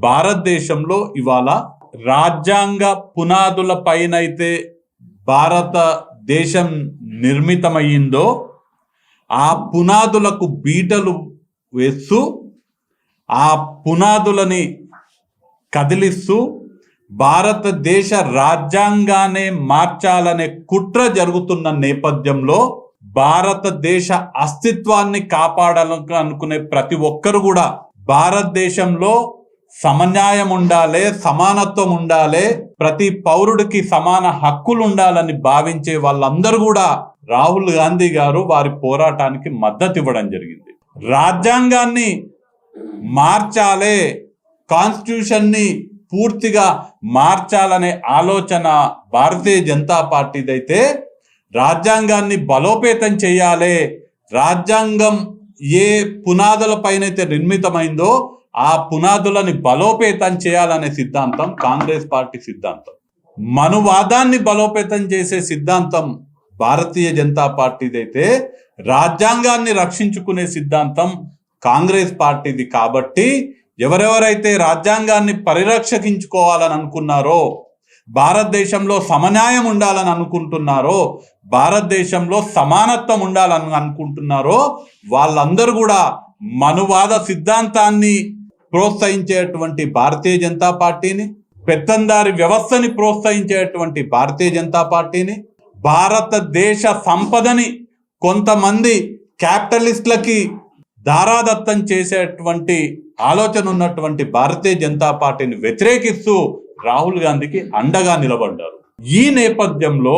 భారతదేశంలో ఇవాళ రాజ్యాంగ పునాదుల పైనైతే భారతదేశం నిర్మితమయ్యిందో ఆ పునాదులకు బీటలు వేస్తూ ఆ పునాదులని కదిలిస్తూ భారతదేశ రాజ్యాంగానే మార్చాలనే కుట్ర జరుగుతున్న నేపథ్యంలో భారతదేశ అస్తిత్వాన్ని కాపాడాలని అనుకునే ప్రతి ఒక్కరు కూడా భారతదేశంలో సమన్యాయం ఉండాలి సమానత్వం ఉండాలి ప్రతి పౌరుడికి సమాన హక్కులు ఉండాలని భావించే వాళ్ళందరూ కూడా రాహుల్ గాంధీ గారు వారి పోరాటానికి మద్దతు ఇవ్వడం జరిగింది. రాజ్యాంగాన్ని మార్చాలే కాన్స్టిట్యూషన్ని పూర్తిగా మార్చాలనే ఆలోచన భారతీయ జనతా పార్టీదైతే రాజ్యాంగాన్ని బలోపేతం చేయాలి రాజ్యాంగం ఏ పునాదులపైనైతే నిర్మితమైందో ఆ పునాదులని బలోపేతం చేయాలనే సిద్ధాంతం కాంగ్రెస్ పార్టీ సిద్ధాంతం. మనువాదాన్ని బలోపేతం చేసే సిద్ధాంతం భారతీయ జనతా పార్టీదైతే రాజ్యాంగాన్ని రక్షించుకునే సిద్ధాంతం కాంగ్రెస్ పార్టీది కాబట్టి ఎవరెవరైతే రాజ్యాంగాన్ని పరిరక్షించుకోవాలని అనుకున్నారో భారతదేశంలో సమన్యాయం ఉండాలని అనుకుంటున్నారో భారతదేశంలో సమానత్వం ఉండాలని అనుకుంటున్నారో వాళ్ళందరూ కూడా మనువాద సిద్ధాంతాన్ని ప్రోత్సహించేటువంటి భారతీయ జనతా పార్టీని పెత్తందారి వ్యవస్థని ప్రోత్సహించేటువంటి భారతీయ జనతా పార్టీని భారతదేశ సంపదని కొంతమంది క్యాపిటలిస్టులకి దారాదత్తం చేసేటువంటి ఆలోచన ఉన్నటువంటి భారతీయ జనతా పార్టీని వ్యతిరేకిస్తూ రాహుల్ గాంధీకి అండగా నిలబడ్డారు. ఈ నేపథ్యంలో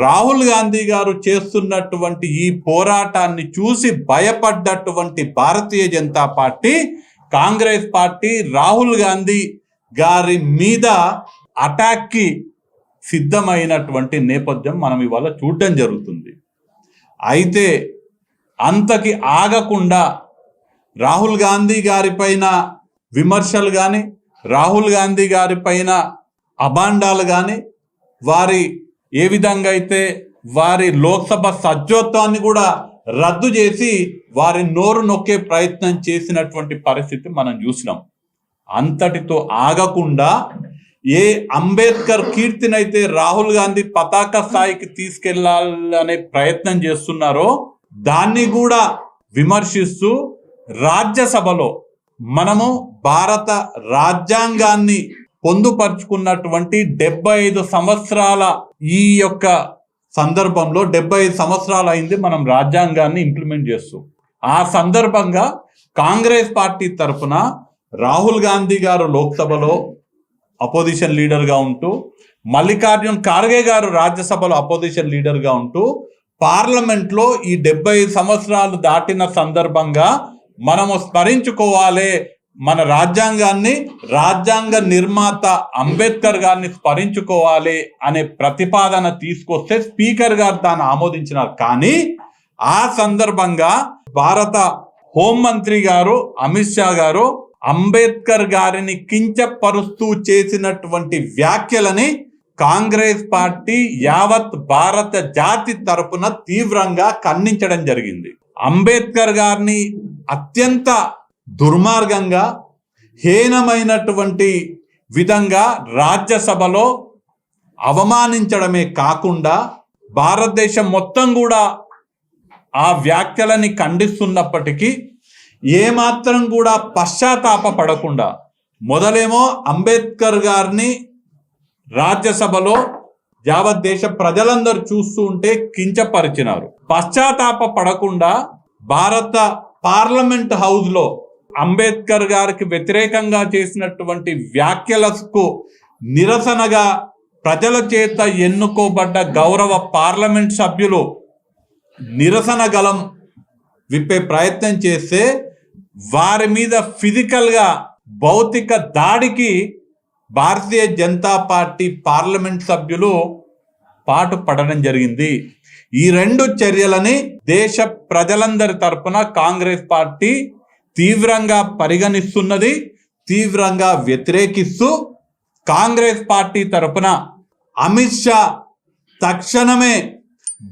రాహుల్ గాంధీ గారు చేస్తున్నటువంటి ఈ పోరాటాన్ని చూసి భయపడ్డటువంటి భారతీయ జనతా పార్టీ కాంగ్రెస్ పార్టీ రాహుల్ గాంధీ గారి మీద అటాక్కి సిద్ధమైనటువంటి నేపథ్యం మనం ఇవాళ చూడటం జరుగుతుంది. అయితే అంతకి ఆగకుండా రాహుల్ గాంధీ గారి పైన విమర్శలు కానీ రాహుల్ గాంధీ గారి పైన అభాండాలు కానీ వారి ఏ విధంగా అయితే వారి లోక్సభ సజ్జోత్వాన్ని కూడా రద్దు చేసి వారి నోరు నొక్కే ప్రయత్నం చేసినటువంటి పరిస్థితి మనం చూసినాం. అంతటితో ఆగకుండా ఏ అంబేద్కర్ కీర్తినైతే రాహుల్ గాంధీ పతాక స్థాయికి తీసుకెళ్ళాలనే ప్రయత్నం చేస్తున్నారో దాన్ని కూడా విమర్శిస్తూ రాజ్యసభలో మనము భారత రాజ్యాంగాన్ని పొందుపరుచుకున్నటువంటి డెబ్బై ఐదు సంవత్సరాల ఈ యొక్క సందర్భంలో డెబ్బై ఐదు సంవత్సరాలు అయింది మనం రాజ్యాంగాన్ని ఇంప్లిమెంట్ చేస్తూ. ఆ సందర్భంగా కాంగ్రెస్ పార్టీ తరఫున రాహుల్ గాంధీ గారు లోక్సభలో అపోజిషన్ లీడర్గా ఉంటూ మల్లికార్జున్ ఖార్గే గారు రాజ్యసభలో అపోజిషన్ లీడర్గా ఉంటూ పార్లమెంట్లో ఈ డెబ్బై సంవత్సరాలు దాటిన సందర్భంగా మనము స్మరించుకోవాలి మన రాజ్యాంగాన్ని రాజ్యాంగ నిర్మాత అంబేద్కర్ గారిని స్మరించుకోవాలి అనే ప్రతిపాదన తీసుకొస్తే స్పీకర్ గారు దాన్ని ఆమోదించినారు. కానీ ఆ సందర్భంగా భారత హోంమంత్రి గారు అమిత్ షా గారు అంబేద్కర్ గారిని కించపరుస్తూ చేసినటువంటి వ్యాఖ్యలని కాంగ్రెస్ పార్టీ యావత్ భారత జాతి తరపున తీవ్రంగా ఖండించడం జరిగింది. అంబేద్కర్ గారిని అత్యంత దుర్మార్గంగా హీనమైనటువంటి విధంగా రాజ్యసభలో అవమానించడమే కాకుండా భారతదేశం మొత్తం కూడా ఆ వ్యాఖ్యలని ఖండిస్తున్నప్పటికీ ఏమాత్రం కూడా పశ్చాత్తాప పడకుండా మొదలేమో అంబేద్కర్ గారిని రాజ్యసభలో యావత్ దేశ ప్రజలందరూ చూస్తూ ఉంటే కించపరిచినారు. పశ్చాత్తాప పడకుండా భారత పార్లమెంట్ హౌస్లో అంబేద్కర్ గారికి వ్యతిరేకంగా చేసినటువంటి వ్యాఖ్యలకు నిరసనగా ప్రజల చేత ఎన్నుకోబడ్డ గౌరవ పార్లమెంట్ సభ్యులు నిరసన గలం విప్పే ప్రయత్నం చేస్తే వారి మీద ఫిజికల్గా భౌతిక దాడికి భారతీయ జనతా పార్టీ పార్లమెంట్ సభ్యులు పాటు పడడం జరిగింది. ఈ రెండు చర్యలని దేశ ప్రజలందరి తరపున కాంగ్రెస్ పార్టీ తీవ్రంగా పరిగణిస్తున్నది తీవ్రంగా వ్యతిరేకిస్తూ కాంగ్రెస్ పార్టీ తరపున అమిత్ షా తక్షణమే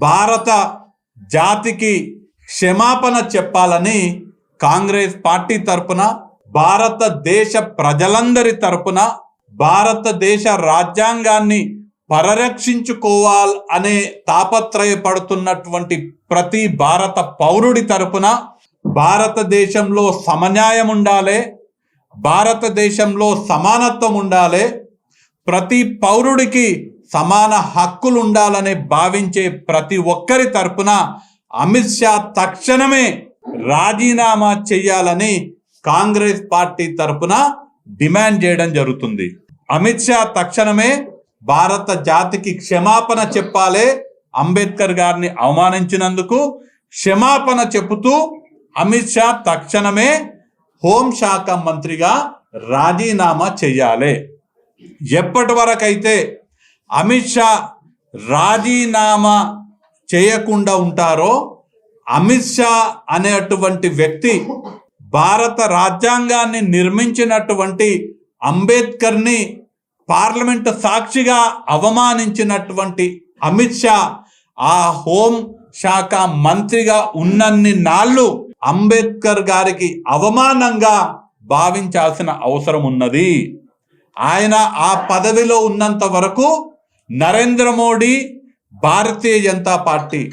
భారత జాతికి క్షమాపణ చెప్పాలని కాంగ్రెస్ పార్టీ తరపున భారతదేశ ప్రజలందరి తరపున భారతదేశ రాజ్యాంగాన్ని పరిరక్షించుకోవాలి అనే తాపత్రయపడుతున్నటువంటి ప్రతి భారత పౌరుడి తరపున భారతదేశంలో సమన్యాయం ఉండాలి భారతదేశంలో సమానత్వం ఉండాలి ప్రతి పౌరుడికి సమాన హక్కులు ఉండాలని భావించే ప్రతి ఒక్కరి తరపున అమిత్ షా తక్షణమే రాజీనామా చేయాలని కాంగ్రెస్ పార్టీ తరపున డిమాండ్ చేయడం జరుగుతుంది. అమిత్ షా తక్షణమే భారత జాతికి క్షమాపణ చెప్పాలి అంబేద్కర్ గారిని అవమానించినందుకు క్షమాపణ చెబుతూ అమిత్ షా తక్షణమే హోంశాఖ మంత్రిగా రాజీనామా చేయాలి. ఎప్పటి వరకైతే అమిత్ షా రాజీనామా చేయకుండా ఉంటారో అమిత్ షా అనేటువంటి వ్యక్తి భారత రాజ్యాంగాన్ని నిర్మించినటువంటి అంబేద్కర్ని పార్లమెంట్ సాక్షిగా అవమానించినటువంటి అమిత్ షా ఆ హోం శాఖ మంత్రిగా ఉన్నన్ని నాళ్ళు అంబేద్కర్ గారికి అవమానంగా భావించాల్సిన అవసరం ఉన్నది. ఆయన ఆ పదవిలో ఉన్నంత వరకు నరేంద్ర మోడీ భారతీయ జనతా పార్టీ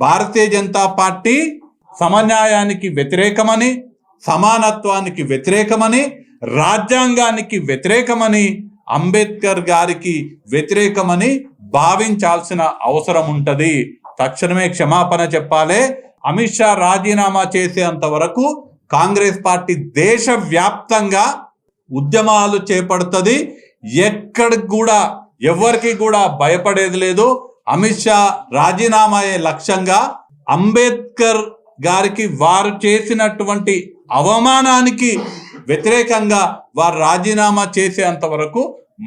భారతీయ జనతా పార్టీ సమన్యాయానికి వ్యతిరేకమని సమానత్వానికి వ్యతిరేకమని రాజ్యాంగానికి వ్యతిరేకమని అంబేద్కర్ గారికి వ్యతిరేకమని భావించాల్సిన అవసరం ఉంటది. తక్షణమే క్షమాపణ చెప్పాలి. అమిత్ షా రాజీనామా చేసేంత వరకు కాంగ్రెస్ పార్టీ దేశవ్యాప్తంగా ఉద్యమాలు చేపడుతుంది. ఎక్కడికి కూడా ఎవరికి కూడా భయపడేది లేదు. అమిత్ షా రాజీనామా అయ్యే లక్ష్యంగా అంబేద్కర్ గారికి వారు చేసినటువంటి అవమానానికి వ్యతిరేకంగా వారు రాజీనామా చేసేంత వరకు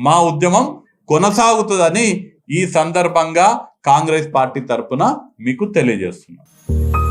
మా ఉద్యమం కొనసాగుతుందని ఈ సందర్భంగా కాంగ్రెస్ పార్టీ తరపున మీకు తెలియజేస్తున్నాను